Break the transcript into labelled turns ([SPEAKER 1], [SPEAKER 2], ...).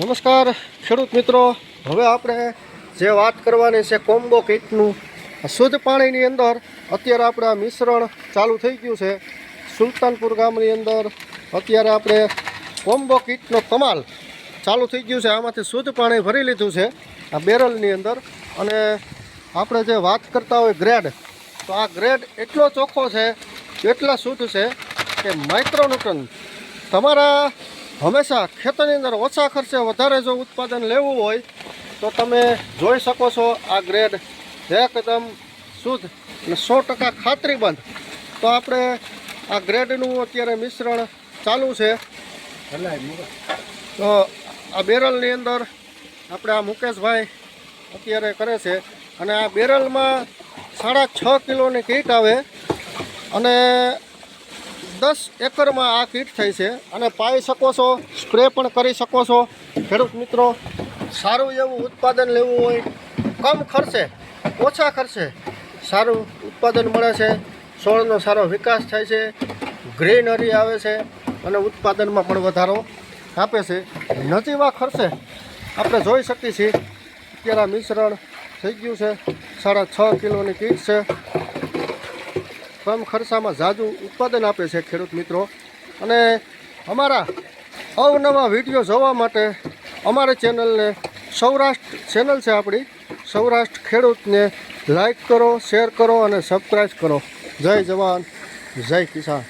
[SPEAKER 1] નમસ્કાર, ખેડૂત મિત્રો. હવે આપણે જે વાત કરવાની છે કોમ્બો કીટનું શુદ્ધ પાણીની અંદર અત્યારે આપણે આ મિશ્રણ ચાલુ થઈ ગયું છે. સુલતાનપુર ગામની અંદર અત્યારે આપણે કોમ્બો કીટનો કમાલ ચાલુ થઈ ગયું છે. આમાંથી શુદ્ધ પાણી ભરી લીધું છે આ બેરલની અંદર. અને આપણે જે વાત કરતા હોય ગ્રેડ, તો આ ગ્રેડ એટલો ચોખ્ખો છે, એટલા શુદ્ધ છે કે માઇક્રોન્યુટન. તમારા હંમેશા ખેતરની અંદર ઓછા ખર્ચે વધારે જો ઉત્પાદન લેવું હોય, તો તમે જોઈ શકો છો આ ગ્રેડ એકદમ શુદ્ધ અને સો ટકા ખાતરીબંધ. તો આપણે આ ગ્રેડનું અત્યારે મિશ્રણ ચાલુ છે. તો આ બેરલની અંદર આપણે આ મુકેશભાઈ અત્યારે કરે છે અને આ બેરલમાં સાડા છ કિલોની કીટ આવે અને દસ એકરમાં આ કીટ થઈ છે અને પાઈ શકો છો, સ્પ્રે પણ કરી શકો છો. ખેડૂત મિત્રો, સારું એવું ઉત્પાદન લેવું હોય, કમ ખર્ચે, ઓછા ખર્ચે સારું ઉત્પાદન મળે છે. છોડનો સારો વિકાસ થાય છે. ગ્રીનરી આવે છે અને ઉત્પાદનમાં પણ વધારો આપે છે. નજીવા ખર્ચે આપણે જોઈ શકીએ છીએ. અત્યારે મિશ્રણ થઈ ગયું છે. સાડા છ કિલોની કીટ છે. કમ ખર્ચામાં ઝાઝુ ઉત્પાદન આપે છે ખેડૂત મિત્રો. અને અમારા અવનવા વીડિયો જોવા માટે અમારી ચેનલને સૌરાષ્ટ્ર ચેનલ છે આપણી. સૌરાષ્ટ્ર ખેડૂતને લાઈક કરો શેર કરો અને સબસ્ક્રાઈબ કરો. જય જવાન, જય કિસાન.